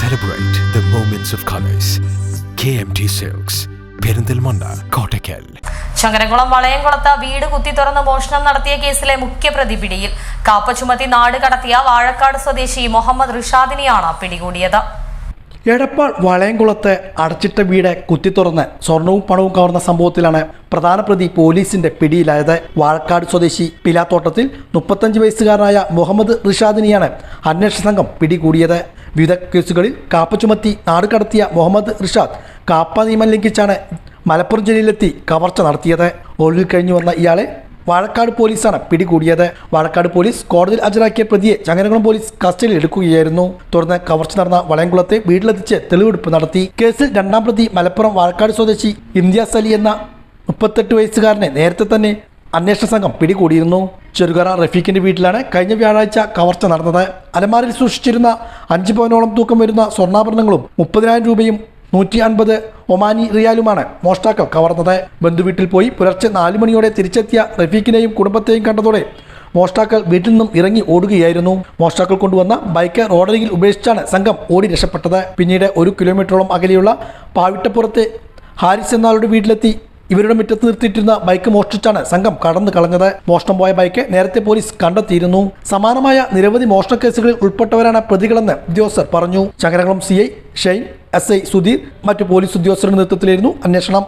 Celebrate the moments of colors. KMT Silks, Perinthalmanna Kottakkal Changaramkulam വളയംകുളത്ത് വീട് കുത്തി തുറന്ന് മോഷണം നടത്തിയ കേസിലെ മുഖ്യപ്രതി പിടിയിൽ കാപ്പ ചുമത്തി നാട് കടത്തിയ വാഴക്കാട് സ്വദേശി മുഹമ്മദ് റിഷാദിനെയാണ് പിടികൂടിയത്. എടപ്പാൾ വളയംകുളത്ത് അടച്ചിട്ട വീട് കുത്തിത്തുറന്ന് സ്വർണവും പണവും കവർന്ന സംഭവത്തിലാണ് പ്രധാന പ്രതി പോലീസിന്റെ പിടിയിലായത്. വാഴക്കാട് സ്വദേശി പിലാത്തോട്ടത്തിൽ മുപ്പത്തഞ്ച് വയസ്സുകാരനായ മുഹമ്മദ് റിഷാദിനെയാണ് അന്വേഷണ സംഘം പിടികൂടിയത്. വിവിധ കേസുകളിൽ കാപ്പ ചുമത്തി നാട് കടത്തിയ മുഹമ്മദ് റിഷാദ് കാപ്പ നിയമം ലംഘിച്ചാണ് മലപ്പുറം ജില്ലയിലെത്തി കവർച്ച നടത്തിയത്. ഒളിവിൽ കഴിഞ്ഞു വന്ന ഇയാളെ വാഴക്കാട് പോലീസാണ് പിടികൂടിയത്. വാഴക്കാട് പോലീസ് കോടതിയിൽ ഹാജരാക്കിയ പ്രതിയെ ചങ്ങനകുളം പോലീസ് കസ്റ്റഡിയിൽ എടുക്കുകയായിരുന്നു. തുടർന്ന് കവർച്ച നടന്ന വളയംകുളത്തെ വീട്ടിലെത്തിച്ച് തെളിവെടുപ്പ് നടത്തി. കേസിൽ രണ്ടാം പ്രതി മലപ്പുറം വാഴക്കാട് സ്വദേശി ഇന്ത്യ സലി എന്ന മുപ്പത്തെട്ട് വയസ്സുകാരനെ നേരത്തെ തന്നെ അന്വേഷണ സംഘം പിടികൂടിയിരുന്നു. ചെറുകര റഫീഖിന്റെ വീട്ടിലാണ് കഴിഞ്ഞ വ്യാഴാഴ്ച കവർച്ച നടന്നത്. അലമാരിൽ സൂക്ഷിച്ചിരുന്ന അഞ്ച് പവനോളം തൂക്കം വരുന്ന സ്വർണാഭരണങ്ങളും മുപ്പതിനായിരം രൂപയും നൂറ്റി അൻപത് ഒമാനി റിയാലുമാണ് മോഷ്ടാക്കൾ കവർന്നത്. ബന്ധുവീട്ടിൽ പോയി പുലർച്ചെ നാലു മണിയോടെ തിരിച്ചെത്തിയ റഫീഖിനെയും കുടുംബത്തെയും കണ്ടതോടെ മോഷ്ടാക്കൾ വീട്ടിൽ നിന്നും ഇറങ്ങി ഓടുകയായിരുന്നു. മോഷ്ടാക്കൾ കൊണ്ടുവന്ന ബൈക്ക് റോഡരികിൽ ഉപേക്ഷിച്ചാണ് സംഘം ഓടി രക്ഷപ്പെട്ടത്. പിന്നീട് ഒരു കിലോമീറ്ററോളം അകലെയുള്ള പാവിട്ടപ്പുറത്തെ ഹാരിസ് എന്നാളുടെ വീട്ടിലെത്തി ഇവരുടെ മുറ്റത്ത് നിർത്തിയിട്ടിരുന്ന ബൈക്ക് മോഷ്ടിച്ചാണ് സംഘം കടന്നു കളഞ്ഞത്. മോഷണം പോയ ബൈക്ക് നേരത്തെ പോലീസ് കണ്ടെത്തിയിരുന്നു. സമാനമായ നിരവധി മോഷണ കേസുകളിൽ ഉൾപ്പെട്ടവരാണ് പ്രതികളെന്ന് ഉദ്യോഗസ്ഥർ പറഞ്ഞു. Changaramkulam C I Shane S I Sudheer മറ്റു പോലീസ് ഉദ്യോഗസ്ഥരുടെ നേതൃത്വത്തിലായിരുന്നു അന്വേഷണം.